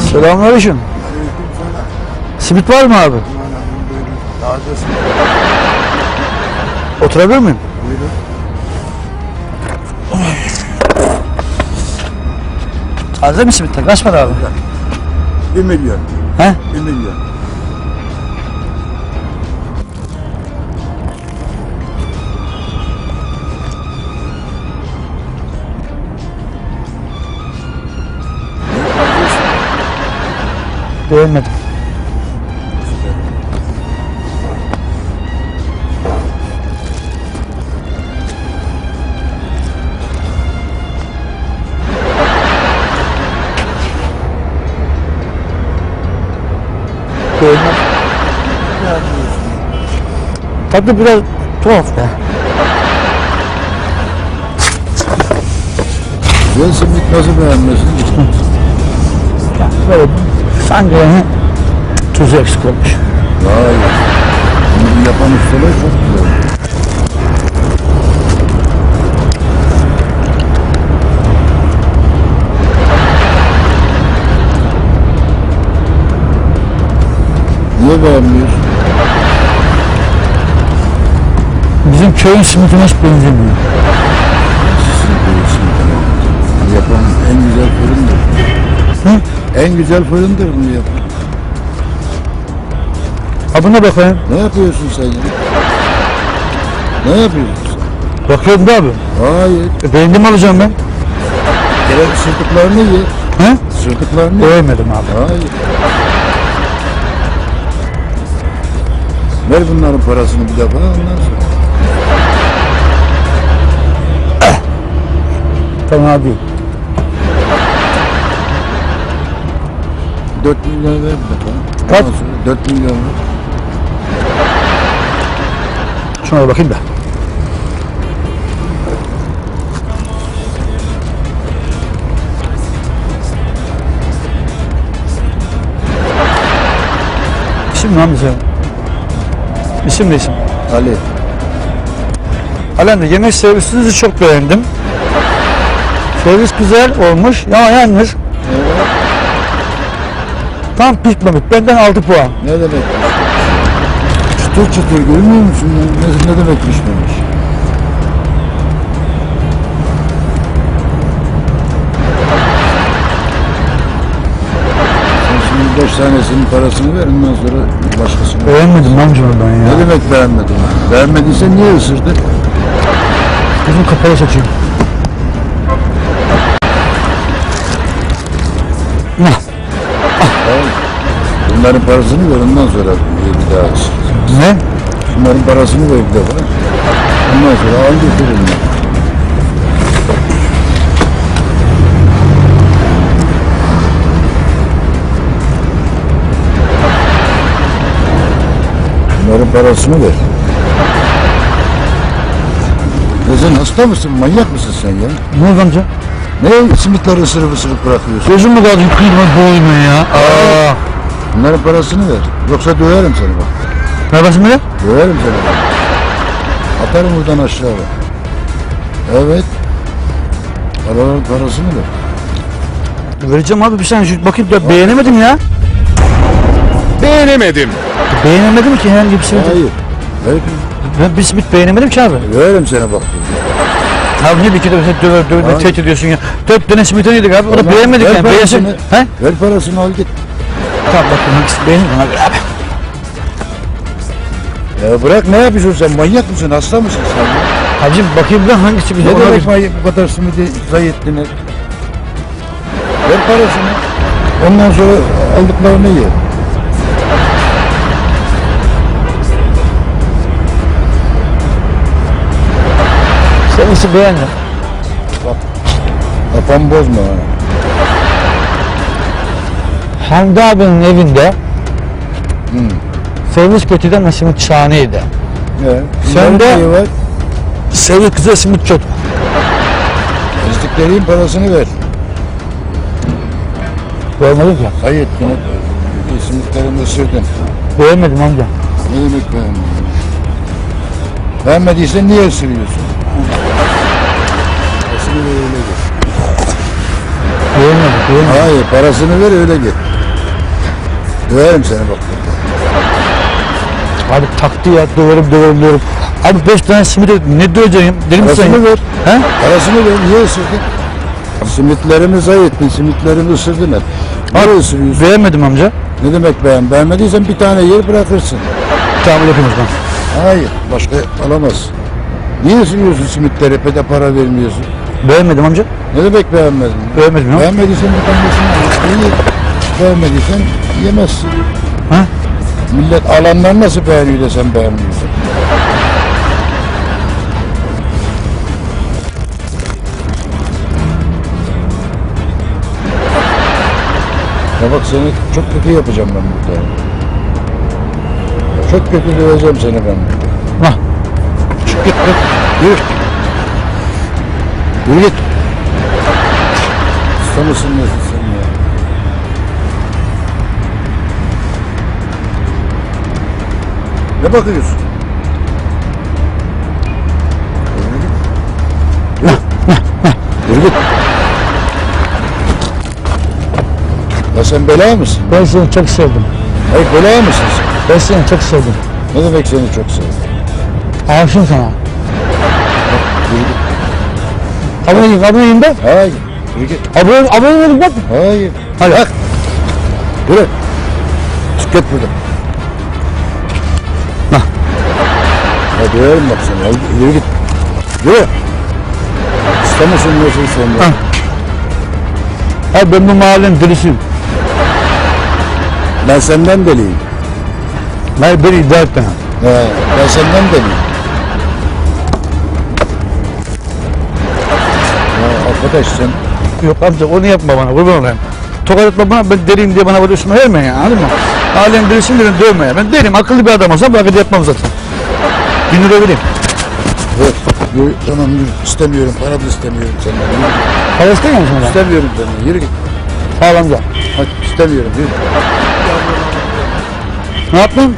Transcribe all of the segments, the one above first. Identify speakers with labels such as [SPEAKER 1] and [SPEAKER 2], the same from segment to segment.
[SPEAKER 1] Selamünaleyküm. Simit var mı abi? Oturabilir miyim? Taze mi simit? Kaç para abi?
[SPEAKER 2] 1 milyon.
[SPEAKER 1] He?
[SPEAKER 2] 1 milyon.
[SPEAKER 1] Beğenmedim. Beğenmedim. Tadı biraz tuhaf ya.
[SPEAKER 2] Ben simit nasıl beğenmesin?
[SPEAKER 1] Böyle sanki yani tuzu eksik olmuş.
[SPEAKER 2] Hayır. Bunu yapan ustalar çok güzel. Niye beğenmiyorsun?
[SPEAKER 1] Bizim köyün simitine hiç benzemiyor.
[SPEAKER 2] En güzel fırındır bunu yapan.
[SPEAKER 1] Ha buna bakayım.
[SPEAKER 2] Ne yapıyorsun sen ya? Ne yapıyorsun sen?
[SPEAKER 1] Bakıyorum da abi.
[SPEAKER 2] Hayır.
[SPEAKER 1] E, beğendim alacağım ben.
[SPEAKER 2] Gelen sırtıklarını ye.
[SPEAKER 1] He?
[SPEAKER 2] Sırtıklarını ye.
[SPEAKER 1] Beğenmedim abi.
[SPEAKER 2] Hayır. Ver bunların parasını bir defa ondan sonra.
[SPEAKER 1] Fena değil.
[SPEAKER 2] 4 milyon ver bir defa.
[SPEAKER 1] Kaç?
[SPEAKER 2] Ondan sonra 4 milyon ver.
[SPEAKER 1] Şuna bakayım da. İsim abi sen? İsim ne isim?
[SPEAKER 2] Ali.
[SPEAKER 1] Halen de yemek servisinizi çok beğendim. Servis güzel olmuş ama yalnız tam pişmemiş. Benden 6 puan.
[SPEAKER 2] Ne demek? Çıtır çıtır görmüyor musun? Ne, ne demek pişmemiş? Şimdi 5 tanesinin parasını ver ondan sonra başkasını ver.
[SPEAKER 1] Beğenmedim amca ben ya.
[SPEAKER 2] Ne demek beğenmedin? Beğenmediysen niye ısırdın?
[SPEAKER 1] Gözüm kapalı saçayım. Nah.
[SPEAKER 2] Bunların parasını ver ondan sonra bir daha
[SPEAKER 1] ne?
[SPEAKER 2] Bunların parasını ver bir defa. Ondan sonra al götür eline. Bunların parasını ver. Sen hasta mısın? Manyak mısın sen ya?
[SPEAKER 1] Ne oldu amca?
[SPEAKER 2] Ne simitleri ısırıp ısırıp bırakıyorsun?
[SPEAKER 1] Gözüm mü kaldı kıyma boğulma ya. Aa.
[SPEAKER 2] Bunların parasını ver. Yoksa döverim seni bak.
[SPEAKER 1] Ne basın böyle?
[SPEAKER 2] Döverim seni bak. Atarım buradan aşağı bak. Evet. Paraların parasını ver.
[SPEAKER 1] Vereceğim abi bir saniye şu bakayım da beğenemedim ya.
[SPEAKER 3] Beğenemedim.
[SPEAKER 1] Beğenemedim ki herhangi bir simit.
[SPEAKER 2] Hayır. Ver.
[SPEAKER 1] Ben bir simit beğenemedim ki abi.
[SPEAKER 2] Döverim seni bak.
[SPEAKER 1] Abi ne bir kere sen döver döver
[SPEAKER 2] Hayır.
[SPEAKER 1] tehdit ediyorsun ya. Dört tane simit yedik abi. O da beğenmedik
[SPEAKER 2] ver
[SPEAKER 1] yani. Beğensin.
[SPEAKER 2] parasını.
[SPEAKER 1] He?
[SPEAKER 2] Ver parasını al git.
[SPEAKER 1] Tamam bakayım hangisi beğenir ona göre abi.
[SPEAKER 2] Ya bırak ne yapıyorsun sen? Manyak mısın? Hasta mısın sen? ya?
[SPEAKER 1] Abicim bakayım ben hangisi bize
[SPEAKER 2] Ne
[SPEAKER 1] ona
[SPEAKER 2] demek
[SPEAKER 1] göre.
[SPEAKER 2] manyak bu kadar simidi zayi ettiler? Ver parasını. Ondan sonra aldıklarını ye.
[SPEAKER 1] Sen iyisi beğendin.
[SPEAKER 2] Kafamı bozma ha.
[SPEAKER 1] Hamdi abinin evinde servis kötüden ve simit şahaneydi.
[SPEAKER 2] Ya,
[SPEAKER 1] Sen de-? Servis güzel simit kötü.
[SPEAKER 2] İstiklerin parasını ver.
[SPEAKER 1] Beğenmedim ki.
[SPEAKER 2] Hayır, yine simitlerini ısırdın.
[SPEAKER 1] Beğenmedim amca.
[SPEAKER 2] Ne demek beğenmedin? Beğenmediysen niye ısırıyorsun? Parasını ver öyle.
[SPEAKER 1] Beğenmedim. Vermiyorum.
[SPEAKER 2] Hayır parasını ver öyle git. Döverim seni bak.
[SPEAKER 1] Abi taktı ya döverim döverim döverim. Abi beş tane simit. Ne döveceğim? Misin sen?
[SPEAKER 2] Parasını ver.
[SPEAKER 1] He?
[SPEAKER 2] Parasını ver. Niye ısırdın? Simitlerimi zayi ettin. Simitlerimi ısırdın hep. Niye ısırıyorsun?
[SPEAKER 1] Beğenmedim amca.
[SPEAKER 2] Ne demek beğen? Beğenmediysen bir tane yer bırakırsın.
[SPEAKER 1] Tamam yapayım o zaman.
[SPEAKER 2] Hayır. Başka alamazsın. Niye ısırıyorsun simitleri? Pede para vermiyorsun.
[SPEAKER 1] Beğenmedim amca.
[SPEAKER 2] Ne demek beğenmedin?
[SPEAKER 1] Beğenmedim.
[SPEAKER 2] Beğenmediysen bir tanesini al. Beğenmediysen yemezsin.
[SPEAKER 1] Ha?
[SPEAKER 2] Millet alanlar nasıl beğeniyor da sen beğenmiyorsun? Ya bak seni çok kötü yapacağım ben burada. Çok kötü döveceğim seni ben burada.
[SPEAKER 1] Hah.
[SPEAKER 2] Çık git git. Yürü. Yürü git. Usta mısın Ne bakıyorsun? Yürü git. Yürü. Git. Ya sen bela mısın?
[SPEAKER 1] Ben seni çok sevdim.
[SPEAKER 2] Hayır bela mısın sen?
[SPEAKER 1] Ben seni çok sevdim.
[SPEAKER 2] Ne demek seni çok sevdim?
[SPEAKER 1] Aşığım sana.
[SPEAKER 2] Yürü git.
[SPEAKER 1] Aboneyim, aboneyim ben.
[SPEAKER 2] Hayır. Yürü git.
[SPEAKER 1] Abone, abone oldum bak.
[SPEAKER 2] Hayır.
[SPEAKER 1] Hadi.
[SPEAKER 2] Bak. Yürü. Çık git buradan. Ya döverim bak seni. Hadi Yürü git. Yürü. İstemesin diyorsun sen de.
[SPEAKER 1] Hah. Abi ben bu mahallenin delisiyim.
[SPEAKER 2] Ben senden deliyim.
[SPEAKER 1] Ben beni iddia etme.
[SPEAKER 2] He, ben senden deliyim. Ya arkadaş sen
[SPEAKER 1] Yok amca onu yapma bana kurban olayım. Tokat etme bana ben deriyim diye bana böyle üstüme verme ya anladın mı? Halen derisiyim dedim dövme ya. Ben derim akıllı bir adam olsam bu hareketi yapmam zaten. Bin lira vereyim.
[SPEAKER 2] Tamam yürü. İstemiyorum. Para da istemiyorum senden.
[SPEAKER 1] Para istemiyor musun?
[SPEAKER 2] İstemiyorum senden. Yürü git.
[SPEAKER 1] Sağ ol amca.
[SPEAKER 2] Hadi istemiyorum. Yürü.
[SPEAKER 1] Ne yaptın?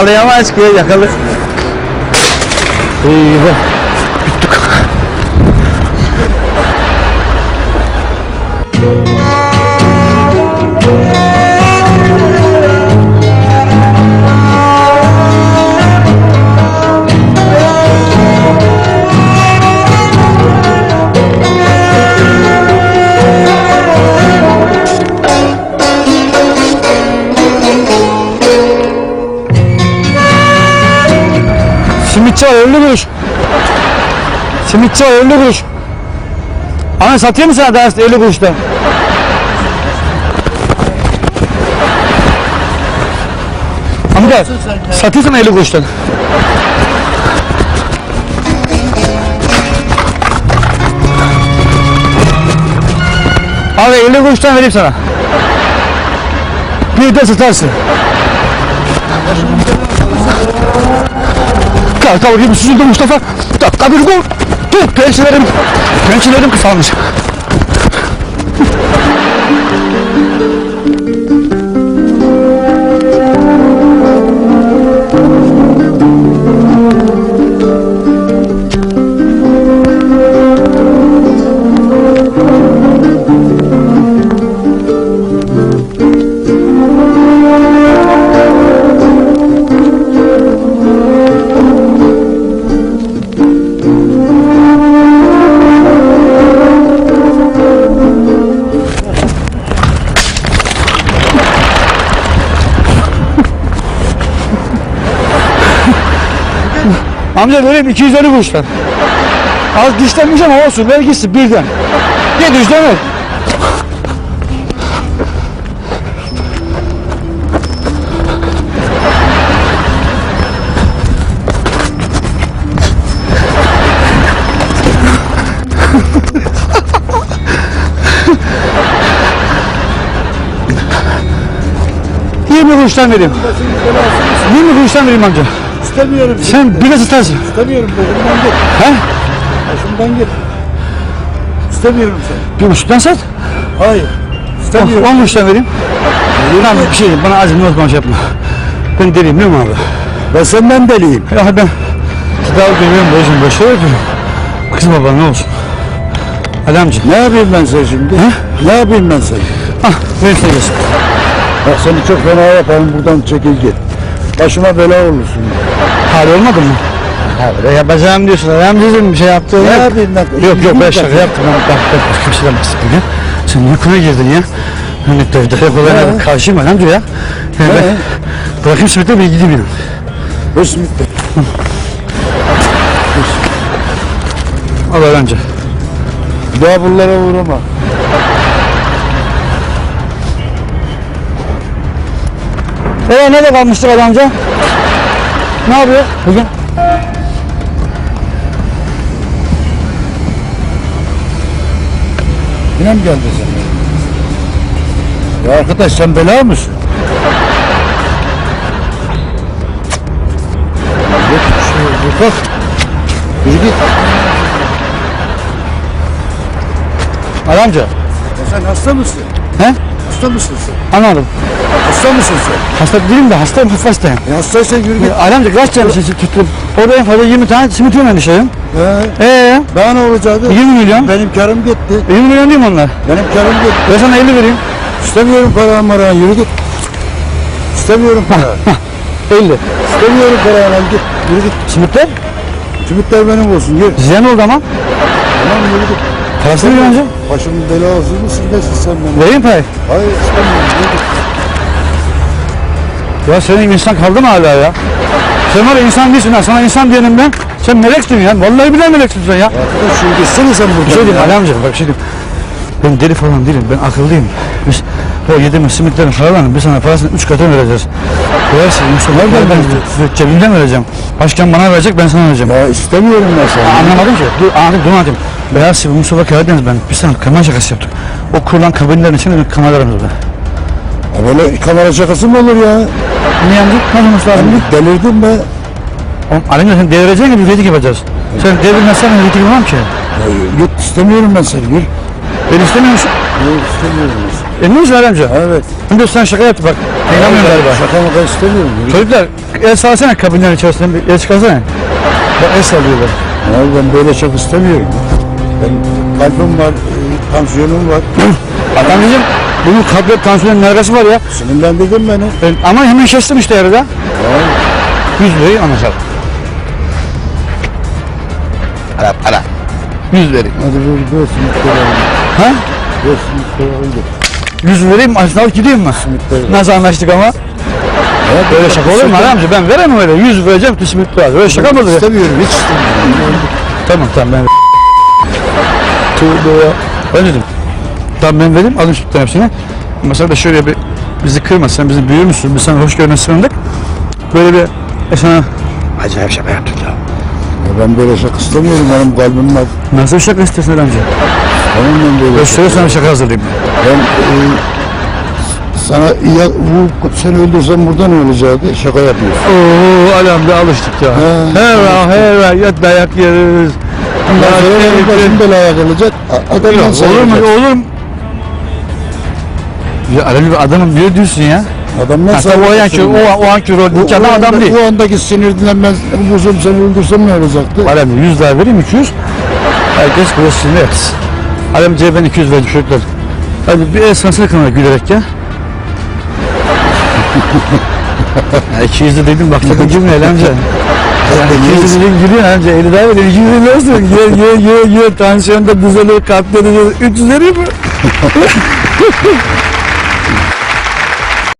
[SPEAKER 1] Yakalayamayız ki yakalı. Eyvah. Simitçi var 50 kuruş. Ana satıyor mu sana daha 50 kuruştan? Amca satıyorsun 50 kuruştan. Abi 50 kuruştan vereyim sana. Bir de satarsın. Kalk kavurayım süzüldü Mustafa. Dakika bir gol. Dur pençelerim. Pençelerim kısalmış. Vereyim 250 kuruştan. Az dişlenmiş ama olsun ver gitsin birden. 700'den ver. Yirmi kuruştan vereyim. 20 kuruştan vereyim amca.
[SPEAKER 2] İstemiyorum.
[SPEAKER 1] Sen bir de tutarsın.
[SPEAKER 2] İstemiyorum. Başımdan git.
[SPEAKER 1] He?
[SPEAKER 2] Başımdan git. İstemiyorum seni.
[SPEAKER 1] Bir buçuktan sat.
[SPEAKER 2] Hayır. İstemiyorum.
[SPEAKER 1] 10 kuruştan vereyim. Tamam bir şey. Bana acım unutma şey yapma. Ben deliyim değil mi abi?
[SPEAKER 2] Ben senden deliyim.
[SPEAKER 1] Ya ben tedavi görüyorum böyle şeyler yapıyorum. Kızma bana ne olsun. Ali amca.
[SPEAKER 2] Ne yapayım ben sen şimdi? Ne yapayım ben seni?
[SPEAKER 1] Ah benim sevgilim.
[SPEAKER 2] Bak seni çok fena yaparım buradan çekil git. Başıma bela olursun.
[SPEAKER 1] Hali olmadı mı? Böyle yapacağım diyorsun. Ali amcacığım bir şey yaptığın
[SPEAKER 2] Ne yapayım?
[SPEAKER 1] Yok yok ben
[SPEAKER 2] Bak-
[SPEAKER 1] şaka yaptım. Ben, bak bak başka bir şeyden bahsettim Sen niye konuya girdin ya? Hani devlet olayına
[SPEAKER 2] Ne?
[SPEAKER 1] karşıyım ben amca ya. Yani ben bırakayım simitleri bir gideyim yani.
[SPEAKER 2] Bu simitte.
[SPEAKER 1] Al amca.
[SPEAKER 2] Bir daha bunlara uğrama.
[SPEAKER 1] Ee nerede kalmıştık Ali amca? Ne yapıyor bugün?
[SPEAKER 2] Yine mi geldin sen? Ya arkadaş sen bela mısın? Git şu yürü kalk. Yürü git.
[SPEAKER 1] Ali amca.
[SPEAKER 2] Ya sen hasta mısın?
[SPEAKER 1] He?
[SPEAKER 2] Hasta mısın sen?
[SPEAKER 1] Anladım.
[SPEAKER 2] Hasta mısın sen?
[SPEAKER 1] Hasta değilim de hastayım hafif hastayım.
[SPEAKER 2] E hastaysan yürü git.
[SPEAKER 1] Amca kaç tane şey tuttum? Orada en fazla 20 tane simit dışarıyım.
[SPEAKER 2] He.
[SPEAKER 1] Eee?
[SPEAKER 2] Daha ne olacaktı?
[SPEAKER 1] 20 milyon.
[SPEAKER 2] Benim karım gitti.
[SPEAKER 1] 20 milyon değil mi onlar?
[SPEAKER 2] Benim karım gitti.
[SPEAKER 1] Ben sana 50 vereyim.
[SPEAKER 2] İstemiyorum para mara yürü git. İstemiyorum para.
[SPEAKER 1] 50.
[SPEAKER 2] İstemiyorum para lan git. Yürü git.
[SPEAKER 1] Simitler?
[SPEAKER 2] Simitler benim olsun yürü.
[SPEAKER 1] Ziyan oldu ama.
[SPEAKER 2] Tamam yürü git.
[SPEAKER 1] Parasını ver amca.
[SPEAKER 2] Başımın belası mısın nesin sen benim?
[SPEAKER 1] Vereyim parayı.
[SPEAKER 2] Hayır istemiyorum.
[SPEAKER 1] Ya senin insan kaldı mı hala ya? Sen var ya insan değilsin ha. Sana insan diyelim ben. Sen meleksin ya. Vallahi billahi meleksin sen ya.
[SPEAKER 2] Arkadaş yürü gitsene sen buradan
[SPEAKER 1] Bir şey diyeyim. Ali amca bak bir şey. Ben deli falan değilim. Ben akıllıyım. Biz o yediğimiz simitlerin paralarını biz sana parasını üç katına vereceğiz. Versin Mustafa
[SPEAKER 2] Nereden
[SPEAKER 1] ben
[SPEAKER 2] vereceksin?
[SPEAKER 1] cebimden vereceğim. Başkan bana verecek ben sana vereceğim.
[SPEAKER 2] Ya istemiyorum ben seni.
[SPEAKER 1] Anlamadım ki. Dur anladım dur anlatayım. Beyaz Sivri Mustafa Karadeniz ben. Biz sana kamera şakası yaptık. O kurulan kabinlerin içinde bir kameralarımız var.
[SPEAKER 2] Ya böyle kamera şakası mı olur ya?
[SPEAKER 1] Ne yandık? Ne olması lazım?
[SPEAKER 2] Ben delirdim be.
[SPEAKER 1] Oğlum Alemce sen devireceksin gibi reyting yapacağız. Sen devirmezsen ben reyting yapamam ki.
[SPEAKER 2] Ya Git istemiyorum ben seni yürü.
[SPEAKER 1] Ben istemiyormuşum.
[SPEAKER 2] Yok istemiyorum.
[SPEAKER 1] Emin misin Alemce?
[SPEAKER 2] Evet.
[SPEAKER 1] Şimdi sen şaka yaptı bak. İnanmıyorum galiba.
[SPEAKER 2] Şaka maka istemiyorum. Yürü.
[SPEAKER 1] Çocuklar el salsana kabinlerin içerisinden bir el çıkarsana. Bak el sallıyorlar.
[SPEAKER 2] Ya ben böyle çok istemiyorum. Ben kalbim var, e, tansiyonum var.
[SPEAKER 1] Adamcığım bunun kalp tansiyonun neresi var ya?
[SPEAKER 2] Sinirlendirdin beni.
[SPEAKER 1] Ben, ama hemen kestim işte yarıda.
[SPEAKER 2] Ya,
[SPEAKER 1] 100 lirayı anlaşalım. Para para. 100 vereyim.
[SPEAKER 2] hadi ver, ver simitleri alayım.
[SPEAKER 1] Ha?
[SPEAKER 2] Ver simitleri alayım.
[SPEAKER 1] 100 vereyim alıp gideyim mi?
[SPEAKER 2] Simitleri.
[SPEAKER 1] Nasıl anlaştık ama?
[SPEAKER 2] Ya,
[SPEAKER 1] Böyle şaka olur mu adamcı? Ben veremem öyle. 100 vereceğim kısmet var. Böyle şaka mı olur ya?
[SPEAKER 2] İstemiyorum, hiç istemiyorum.
[SPEAKER 1] Tamam tamam ben Tuğba. Ben dedim. Tamam ben vereyim alın sütten hepsini. Mesela da şöyle bir bizi kırma sen bizim büyüğümüzsün. Biz sana hoş görüne sığındık. Böyle bir e sana acayip şaka yaptık ya.
[SPEAKER 2] Ya ben böyle şaka istemiyorum, benim kalbim var.
[SPEAKER 1] Nasıl bir şaka istiyorsun amca?
[SPEAKER 2] Tamam ben böyle
[SPEAKER 1] Ben
[SPEAKER 2] şaka.
[SPEAKER 1] şöyle sana bir şaka hazırlayayım.
[SPEAKER 2] Ben e, sana ya, bu, seni öldürsem burada ne olacaktı? Şaka yapıyorsun.
[SPEAKER 1] Oo alemde alıştık ya.
[SPEAKER 2] He.
[SPEAKER 1] Her ya dayak yeriz.
[SPEAKER 2] Ben
[SPEAKER 1] Ya,
[SPEAKER 2] sonra benim
[SPEAKER 1] evet,
[SPEAKER 2] başım belaya kalacak. a- Adamdan
[SPEAKER 1] Yok, olur mu olur mu? Ya Alem bir adamın bir diyorsun ya.
[SPEAKER 2] Adamdan
[SPEAKER 1] Hatta o
[SPEAKER 2] sayılacak.
[SPEAKER 1] anki, o, o anki roldeki adam adam
[SPEAKER 2] anda-
[SPEAKER 1] değil.
[SPEAKER 2] O andaki sinirden ben buzum seni öldürsem ne olacaktı?
[SPEAKER 1] Alem 100 daha vereyim 200. Herkes burasını yaksın. Alem ben 200 verdim çocuklar. Hadi bir el sansına kanal gülerek ya. ya 200 de dedim bak sakın gülme Alemce. Yani 200 de dedim gülüyor Alemce. 50 daha vereyim 200 de olsun. Ye ye ye ye tansiyonda düzelir kalpte düzelir. 300 vereyim mi?